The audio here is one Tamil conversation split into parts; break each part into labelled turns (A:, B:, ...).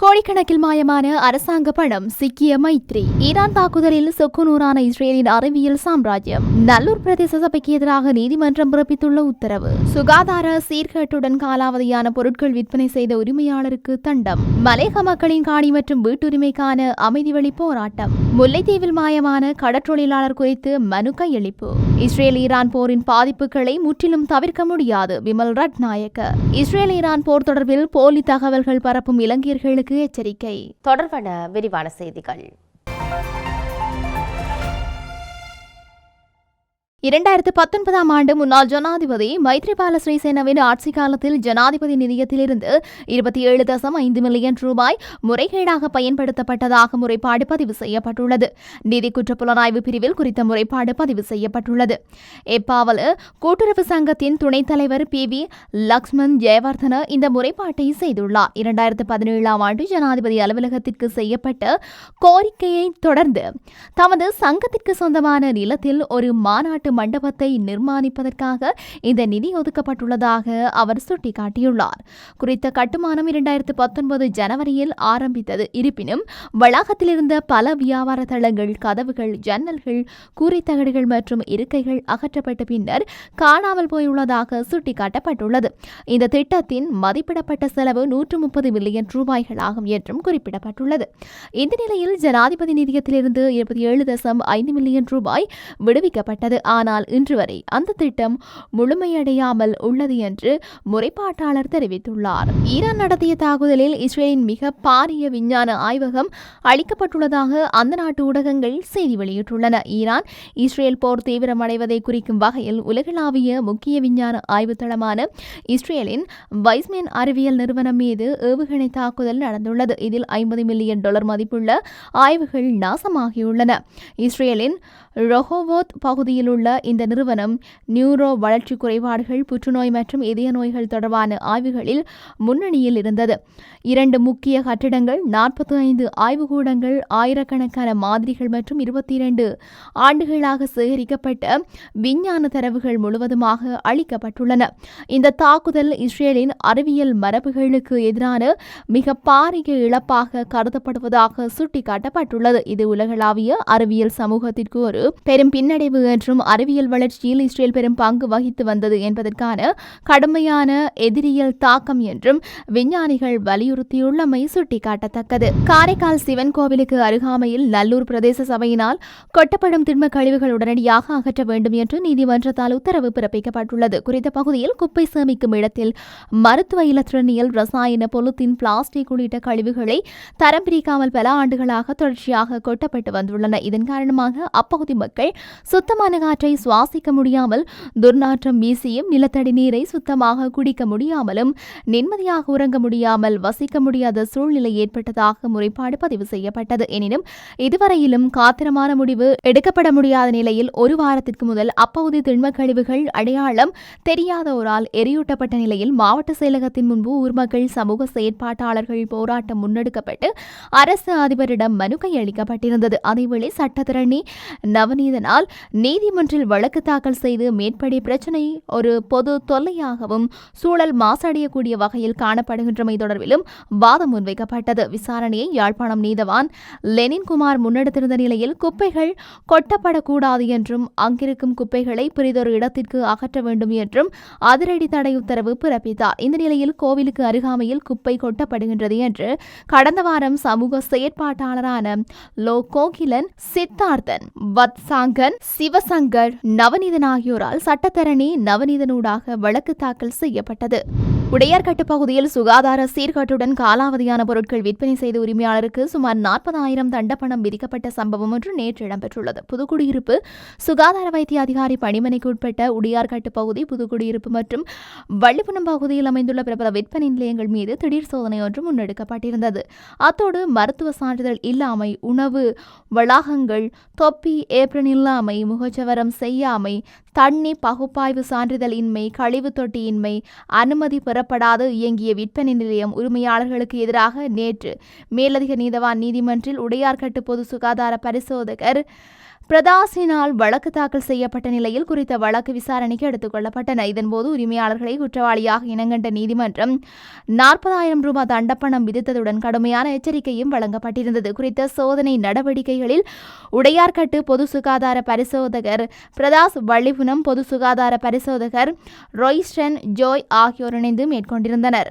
A: கோடிக்கணக்கில் மாயமான அரசாங்க பணம் சிக்கிய மைத்ரி. ஈரான் தாக்குதலில் சொக்குநூறான இஸ்ரேலின் அறிவியல் சாம்ராஜ்யம். நல்லூர் பிரதேச சபைக்கு எதிராக நீதிமன்றம் பிறப்பித்துள்ள உத்தரவு. சுகாதார சீர்கேட்டுடன் காலாவதியான பொருட்கள் விற்பனை செய்த உரிமையாளருக்கு தண்டம். மலேக மக்களின் காணி மற்றும் வீட்டுரிமைக்கான அமைதி வழி போராட்டம். முல்லைத்தீவில் மாயமான கடற்றொழிலாளர் குறித்து மனு கையளிப்பு. இஸ்ரேல் ஈரான் போரின் பாதிப்புகளை முற்றிலும் தவிர்க்க முடியாது விமல் ரட்நாயக்க. இஸ்ரேல் ஈரான் போர் தொடர்பில் போலி தகவல்கள் பரப்பும் இலங்கையர்களுக்கு எச்சரிக்கை.
B: தொடர்பான விரிவான செய்திகள்.
A: இரண்டாயிரத்து பத்தொன்பதாம் ஆண்டு முன்னாள் ஜனாதிபதி மைத்ரிபால ஸ்ரீசேனவின் ஆட்சி காலத்தில் ஜனாதிபதி நிதியத்திலிருந்து இருபத்தி ஏழு தசம் ஐந்து மில்லியன் ரூபாய் முறைகேடாக பயன்படுத்தப்பட்டதாக முறைப்பாடு பதிவு செய்யப்பட்டுள்ளது. நிதி குற்றப்புலனாய்வு பிரிவில் குறித்த முறைப்பாடு பதிவு செய்யப்பட்டுள்ளது. எப்பாவல கூட்டுறவு சங்கத்தின் துணைத் தலைவர் பி. வி. லக்ஷ்மண் ஜெயவர்தன இந்த முறைப்பாட்டை செய்துள்ளார். இரண்டாயிரத்து பதினேழாம் ஆண்டு ஜனாதிபதி அலுவலகத்திற்கு செய்யப்பட்ட கோரிக்கையை தொடர்ந்து தமது சங்கத்திற்கு சொந்தமான நிலத்தில் ஒரு மாநாட்டு மண்டபத்தை நிர்மாணிப்பதற்காக இந்த நிதி ஒதுக்கப்பட்டுள்ளதாக அவர் சுட்டிக்காட்டியுள்ளார். குறித்த கட்டுமானம் இரண்டாயிரத்து பத்தொன்பது ஜனவரியில் ஆரம்பித்தது. இருப்பினும் வளாகத்தில் இருந்த பல வியாபார தளங்கள் கதவுகள் ஜன்னல்கள் கூரைத்தகடுகள் மற்றும் இருக்கைகள் அகற்றப்பட்ட பின்னர் காணாமல் போயுள்ளதாக சுட்டிக்காட்டப்பட்டுள்ளது. இந்த திட்டத்தின் மதிப்பிடப்பட்ட செலவு நூற்று முப்பது மில்லியன் ரூபாய்களாகும் என்றும் குறிப்பிடப்பட்டுள்ளது. இந்த நிலையில் ஜனாதிபதி நிதியத்திலிருந்து இருபத்தி ஏழு தசம் ஐந்து மில்லியன் ரூபாய் விடுவிக்கப்பட்டது. ஆனால் இன்று வரை அந்த திட்டம் முழுமையடையாமல் உள்ளது என்று முறைப்பாட்டாளர் தெரிவித்துள்ளார். ஈரான் நடத்திய தாக்குதலில் இஸ்ரேலின் மிக பாரிய விஞ்ஞான ஆய்வகம் அளிக்கப்பட்டுள்ளதாக அந்த நாட்டு ஊடகங்கள் செய்தி வெளியிட்டுள்ளன. ஈரான் இஸ்ரேல் போர் தீவிரமடைவதை குறிக்கும் வகையில் உலகளாவிய முக்கிய விஞ்ஞான ஆய்வுத்தளமான இஸ்ரேலின் வைஸ்மேன் அறிவியல் நிறுவனம் மீது ஏவுகணை தாக்குதல் நடந்துள்ளது. இதில் ஐம்பது மில்லியன் டாலர் மதிப்புள்ள ஆய்வுகள் நாசமாகியுள்ளன. இஸ்ரேலின் ரொஹோவோத் பகுதியில் உள்ள உள்ள இந்த நிறுவனம் நியூரோ வளர்ச்சி குறைபாடுகள் புற்றுநோய் மற்றும் இதய நோய்கள் தொடர்பான ஆய்வுகளில் முன்னணியில் இருந்தது. இரண்டு முக்கிய கட்டிடங்கள் நாற்பத்தி ஐந்து ஆய்வுக்கூடங்கள் ஆயிரக்கணக்கான மாதிரிகள் மற்றும் இருபத்தி இரண்டு ஆண்டுகளாக சேகரிக்கப்பட்ட விஞ்ஞான தரவுகள் முழுவதுமாக அளிக்கப்பட்டுள்ளன. இந்த தாக்குதல் இஸ்ரேலின் அறிவியல் மரபுகளுக்கு எதிரான மிக பாரிய இழப்பாக கருதப்படுவதாக சுட்டிக்காட்டப்பட்டுள்ளது. இது உலகளாவிய அறிவியல் சமூகத்திற்கு ஒரு பெரும் பின்னடைவு என்றும் அறிவியல் வளர்ச்சியில் இஸ்ரேல் பெரும் பங்கு வகித்து வந்தது என்பதற்கான கடுமையான எதிரியல் தாக்கம் என்றும் விஞ்ஞானிகள் வலியுறுத்தியுள்ளமை சுட்டிக்காட்டத்தக்கது. காரைக்கால் சிவன் கோவிலுக்கு அருகாமையில் நல்லூர் பிரதேச சபையினால் கொட்டப்படும் திண்ம கழிவுகள் உடனடியாக அகற்ற வேண்டும் என்று நீதிமன்றத்தால் உத்தரவு பிறப்பிக்கப்பட்டுள்ளது. குறித்த பகுதியில் குப்பை சேமிக்கும் இடத்தில் மருத்துவ இலத்திரனியல் ரசாயன பொலித்தீன் பிளாஸ்டிக் உள்ளிட்ட கழிவுகளை தரம் பிரிக்காமல் பல ஆண்டுகளாக தொடர்ச்சியாக கொட்டப்பட்டு வந்துள்ளன. இதன் காரணமாக அப்பகுதி மக்கள் சுத்தமான காற்றை சுவாசிக்க முடியாமல் துர்நாற்றம் வீசியும் நிலத்தடி நீரை சுத்தமாக குடிக்க முடியாமலும் நிம்மதியாக உறங்க முடியாமல் வசிக்க முடியாத சூழ்நிலை ஏற்பட்டதாக முறைப்பாடு பதிவு செய்யப்பட்டது. எனினும் இதுவரையிலும் காத்திரமான முடிவு எடுக்கப்பட முடியாத நிலையில் ஒரு வாரத்திற்கு முதல் அப்பகுதி திண்ம கழிவுகள் அடையாளம் தெரியாதோரால் எரியூட்டப்பட்ட நிலையில் மாவட்ட செயலகத்தின் முன்பு ஊர் மக்கள் சமூக செயற்பாட்டாளர்கள் போராட்டம் முன்னெடுக்கப்பட்டு அரசு அதிபரிடம் மனு கையளிக்கப்பட்டிருந்தது. அதேவேளை சட்டத்திரணி நவநீதனால் நீதிமன்ற நீதிமன்றில் வழக்கு தாக்கல் செய்து மேற்படி பிரச்சினை ஒரு பொது தொல்லையாகவும் சூழல் மாசடையக்கூடிய வகையில் காணப்படுகின்றமை தொடர்பிலும் வாதம் முன்வைக்கப்பட்டது. விசாரணையை யாழ்ப்பாணம் நீதவான் லெனின்குமார் முன்னெடுத்திருந்த நிலையில் குப்பைகள் கொட்டப்படக்கூடாது என்றும் அங்கிருக்கும் குப்பைகளை பிரிதொரு இடத்திற்கு அகற்ற வேண்டும் என்றும் அதிரடி தடை உத்தரவு பிறப்பித்தார். இந்த நிலையில் கோவிலுக்கு அருகாமையில் குப்பை கொட்டப்படுகின்றது என்று கடந்த வாரம் சமூக செயற்பாட்டாளரான லோ கோகிலன் சித்தார்த்தன் வத்சாங்கன் சிவசங்கர் நவநீதன் ஆகியோரால் சட்டத்தரணி நவநீதனூடாக வழக்கு தாக்கல் செய்யப்பட்டது. உடையார்கட்டு பகுதியில் சுகாதார சீர்கேட்டுடன் காலாவதியான பொருட்கள் விற்பனை செய்த உரிமையாளருக்கு சுமார் நாற்பதாயிரம் தண்டப்பணம் விதிக்கப்பட்ட சம்பவம் ஒன்று நேற்று இடம்பெற்றுள்ளது. புதுக்குடியிருப்பு சுகாதார வைத்திய அதிகாரி பணிமனைக்கு உட்பட்ட உடையார்கட்டு பகுதி புதுக்குடியிருப்பு மற்றும் வள்ளிப்புணம் பகுதியில் அமைந்துள்ள பிரபல விற்பனை நிலையங்கள் மீது திடீர் சோதனை ஒன்று முன்னெடுக்கப்பட்டிருந்தது. அத்தோடு மருத்துவ சான்றிதழ் இல்லாமை உணவு வளாகங்கள் தொப்பி ஏப்ரன் இல்லாமை முகச்சவரம் செய்யாமை தண்ணி பகுப்பாய்வு சான்றிதழ் இன்மை கழிவு தொட்டி இன்மை அனுமதி பெறப்படாது இயங்கிய விற்பனை நிலையம் உரிமையாளர்களுக்கு எதிராக நேற்று மேலதிக நீதவான் நீதிமன்றில் உடையார்கட்டு பொது சுகாதார பரிசோதகர் பிரதாசினால் வழக்கு தாக்கல் செய்யப்பட்ட நிலையில் குறித்த வழக்கு விசாரணைக்கு எடுத்துக் கொள்ளப்பட்டன. இதன்போது உரிமையாளர்களை குற்றவாளியாக இனங்கண்ட நீதிமன்றம் நாற்பதாயிரம் ரூபாய் தண்டப்பணம் விதித்ததுடன் கடுமையான எச்சரிக்கையும் வழங்கப்பட்டிருந்தது. குறித்த சோதனை நடவடிக்கைகளில் உடையார்கட்டு பொது சுகாதார பரிசோதகர் பிரதாஸ் வள்ளிபுனம் பொது சுகாதார பரிசோதகர் ரொய்ஸ்டன் ஜோய் ஆகியோர் இணைந்து மேற்கொண்டிருந்தனர்.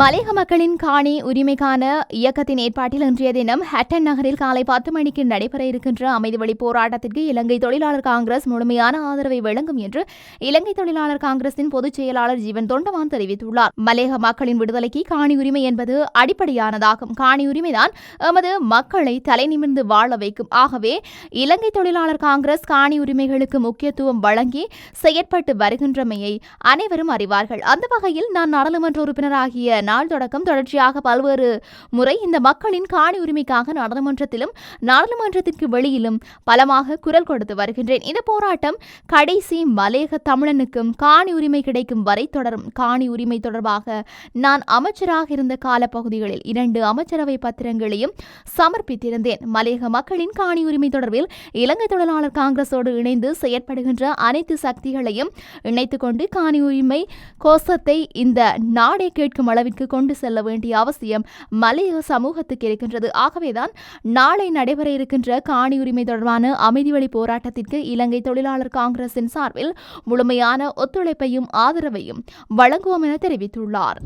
A: மலையக மக்களின் காணி உரிமைக்கான இயக்கத்தின் ஏற்பாட்டில் இன்றைய தினம் ஹட்டன் நகரில் காலை பத்து மணிக்கு நடைபெற இருக்கின்ற அமைதி வழி போராட்டத்திற்கு இலங்கை தொழிலாளர் காங்கிரஸ் முழுமையான ஆதரவை வழங்கும் என்று இலங்கை தொழிலாளர் காங்கிரசின் பொதுச் செயலாளர் ஜீவன் தொண்டமான் தெரிவித்துள்ளார். மலையக மக்களின் விடுதலைக்கு காணி உரிமை என்பது அடிப்படையானதாகும். காணி உரிமைதான் எமது மக்களை தலைநிமிர்ந்து வாழ வைக்கும். ஆகவே இலங்கை தொழிலாளர் காங்கிரஸ் காணி உரிமைகளுக்கு முக்கியத்துவம் வழங்கி செயற்பட்டு வருகின்றமையை அனைவரும் அறிவார்கள். அந்த வகையில் நான் நாடாளுமன்ற உறுப்பினராகிய நாள் தொடக்கம் தொடர்ச்சியாக பல்வேறு முறை இந்த மக்களின் காணி உரிமைக்காக நாடாளுமன்றத்திலும் நாடாளுமன்றத்திற்கு வெளியிலும் பலமாக குரல் கொடுத்து வருகின்றேன். இந்த போராட்டம் கடைசி மலையக தமிழனுக்கும் காணி உரிமை கிடைக்கும் வரை தொடரும். காணி உரிமை தொடர்பாக நான் அமைச்சராக இருந்த காலப்பகுதிகளில் இரண்டு அமைச்சரவை பத்திரங்களையும் சமர்ப்பித்திருந்தேன். மலையக மக்களின் காணி உரிமை தொடர்பில் இலங்கை தொழிலாளர் காங்கிரஸோடு இணைந்து செயற்படுகின்ற அனைத்து சக்திகளையும் இணைத்துக் கொண்டு காணி உரிமை கோஷத்தை இந்த நாடே கேட்கும் அளவிற்கு கொண்டு செல்ல வேண்டிய அவசியம் மலையக சமூகத்துக்கு இருக்கின்றது. ஆகவேதான் நாளை நடைபெற இருக்கின்ற காணி உரிமை தொடர்பான அமைதி வழி போராட்டத்திற்கு இலங்கை தொழிலாளர் காங்கிரசின் சார்பில் முழுமையான ஒத்துழைப்பையும் ஆதரவையும் வழங்குவோம் என தெரிவித்துள்ளார்.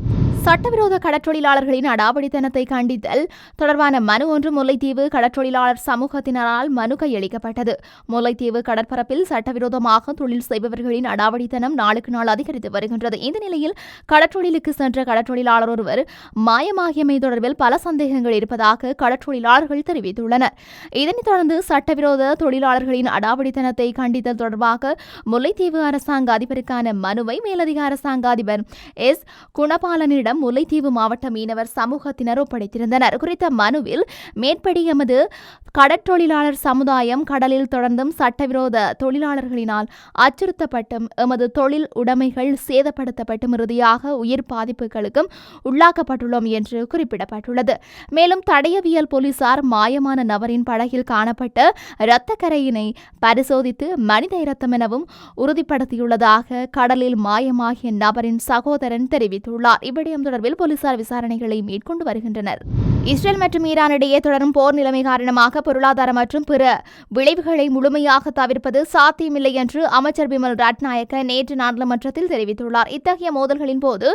A: சட்டவிரோத கடற்றொழிலாளர்களின் அடாவடித்தனத்தை கண்டித்தல் தொடர்பான மனு ஒன்று முல்லைத்தீவு கடற்றொழிலாளர் சமூகத்தினரால் மனு கையளிக்கப்பட்டது. முல்லைத்தீவு கடற்பரப்பில் சட்டவிரோதமாக தொழில் செய்பவர்களின் அடாவடித்தனம் நாளுக்கு நாள் அதிகரித்து வருகின்றது. இந்த நிலையில் கடற்றொழிலுக்கு சென்ற கடற்றொழிலாளர் ஒருவர் மாயமாகியமை தொடர்பில் பல சந்தேகங்கள் இருப்பதாக கடற்றொழிலாளர்கள் தெரிவித்துள்ளனர். இதனைத் தொடர்ந்து சட்டவிரோத தொழிலாளர்களின் அடாவடித்தனத்தை கண்டித்தல் தொடர்பாக முல்லைத்தீவு அரசாங்க அதிபருக்கான மனுவை மேலதிக அரசாங்க அதிபர் எஸ். குணபாலனிடம் முல்லைத்தீவு மாவட்ட மீனவர் சமூகத்தினர் ஒப்படைத்திருந்தனர். குறித்த மனுவில் மேற்படி எமது கடற்றொழிலாளர் சமுதாயம் கடலில் தொடர்ந்தும் சட்டவிரோத தொழிலாளர்களினால் அச்சுறுத்தப்பட்டும் எமது தொழில் உடைமைகள் சேதப்படுத்தப்பட்டும் இறுதியாக உயிர் பாதிப்புகளுக்கும் உள்ளாக்கப்பட்டுள்ளோம் என்று குறிப்பிடப்பட்டுள்ளது. மேலும் தடயவியல் போலீசார் மாயமான நபரின் படகில் காணப்பட்ட இரத்தக்கரையினை பரிசோதித்து மனித இரத்தம் எனவும் உறுதிப்படுத்தியுள்ளதாக கடலில் மாயமாகிய நபரின் சகோதரன் தெரிவித்துள்ளார். இவ்விடயம் தொடர்பில் போலீசார் விசாரணைகளை மேற்கொண்டு வருகின்றனர். இஸ்ரேல் மற்றும் ஈரான் இடையே தொடரும் போர் நிலைமை காரணமாக பொருளாதார மற்றும் பிற விளைவுகளை முழுமையாக தவிர்ப்பது சாத்தியமில்லை என்று அமைச்சர் பிமல் ரட்நாயக்க நேற்று நாடாளுமன்றத்தில் தெரிவித்துள்ளார். இத்தகைய மோதல்களின் போது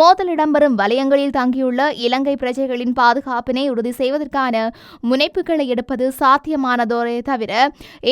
A: மோதல் இடம்பெறும் வலயங்களில் தங்கியுள்ள இலங்கை பிரஜைகளின் பாதுகாப்பினை உறுதி செய்வதற்கான முனைப்புகளை எடுப்பது சாத்தியமானதோரே தவிர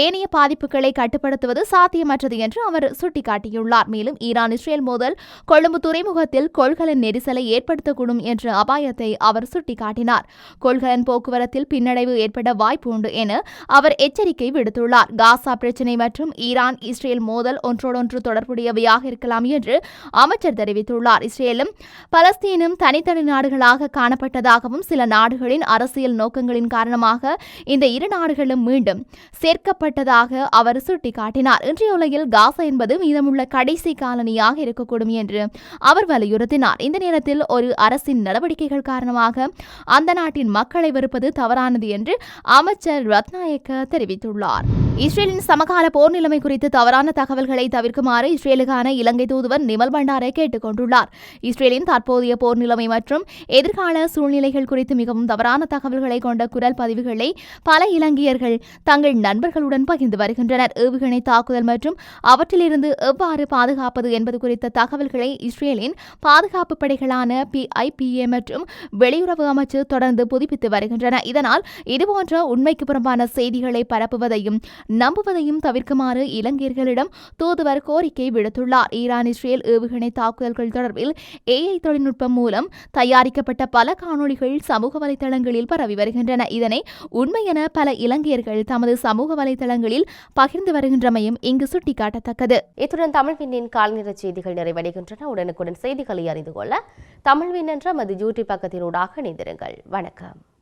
A: ஏனைய பாதிப்புகளை கட்டுப்படுத்துவது சாத்தியமற்றது என்று அவர் சுட்டிக்காட்டியுள்ளார். மேலும் ஈரான் இஸ்ரேல் மோதல் கொழும்பு துறைமுகத்தில் கொள்கலன் நெரிசலை ஏற்படுத்தக்கூடும் என்ற அபாயத்தை அவர் சுட்டிக்காட்டினார். கொள்கலன் போக்குவரத்தில் பின்னடைவு ஏற்பட வாய்ப்பு உண்டு என அவர் எச்சரிக்கை விடுத்துள்ளார். காசா பிரச்சினை மற்றும் ஈரான் இஸ்ரேல் மோதல் ஒன்றோடொன்று தொடர்புடையவையாக இருக்கலாம் என்று அமைச்சர் தெரிவித்துள்ளார். இஸ்ரேலும் பலஸ்தீனும் தனித்தனி நாடுகளாக காணப்பட்டதாகவும் சில நாடுகளின் அரசியல் நோக்கங்களின் காரணமாக இந்த இரு நாடுகளும் மீண்டும் சேர்க்கப்பட்டதாக அவர் சுட்டிக்காட்டினார். இன்றைய உலகில் காசா என்பது மீதமுள்ள கடைசி காலனியாக இருக்கக்கூடும் என்று அவர் வலியுறுத்தினார். இந்த நேரத்தில் ஒரு அரசின் நடவடிக்கைகள் காரணமாக அந்த நாட்டின் மக்களை வெறுப்பது தவறானது என்று அமைச்சர் ரத்நாயக்க தெரிவித்துள்ளார். இஸ்ரேலின் சமகால போர் நிலைமை குறித்து தவறான தகவல்களை தவிர்க்குமாறு இஸ்ரேலுக்கான இலங்கை தூதுவர் நிமல் பண்டாரை கேட்டுக் கொண்டுள்ளார். இஸ்ரேலின் தற்போதைய போர் நிலைமை மற்றும் எதிர்கால சூழ்நிலைகள் குறித்து மிகவும் தவறான தகவல்களை கொண்ட குரல் பதிவுகளை பல இலங்கையர்கள் தங்கள் நண்பர்களுடன் பகிர்ந்து வருகின்றனர். ஏவுகணை தாக்குதல் மற்றும் அவற்றிலிருந்து எவ்வாறு பாதுகாப்பது என்பது குறித்த தகவல்களை இஸ்ரேலின் பாதுகாப்பு படைகளான பிஐபிஏ மற்றும் வெளியுறவு அமைச்சு தொடர்ந்து புதுப்பித்து வருகின்றன. இதனால் இதுபோன்ற உண்மைக்கு புறம்பான செய்திகளை பரப்புவதையும் நம்புவதையும் தவிர்க்குமாறு இலங்கையர்களிடம் தூதுவர் கோரிக்கை விடுத்துள்ளார். ஈரான் இஸ்ரேல் ஏவுகணை தாக்குதல்கள் தொடர்பில் ஏஐ தொழில்நுட்பம் மூலம் தயாரிக்கப்பட்ட பல காணொளிகள் சமூக வலைதளங்களில் பரவி வருகின்றன. இதனை உண்மை என பல இலங்கையர்கள் தமது சமூக வலைதளங்களில் பகிர்ந்து வருகின்றமையும் இங்கு சுட்டிக்காட்டத்தக்கது.
B: இத்துடன் தமிழ்விண்ணின் கால்நிற செய்திகள் நிறைவடைகின்றன. உடனுக்குடன் செய்திகளை அறிந்து கொள்ள தமிழ்வின் என்ற மது யூடியூப் பக்கத்தினூடாக இணைந்திருங்கள். வணக்கம்.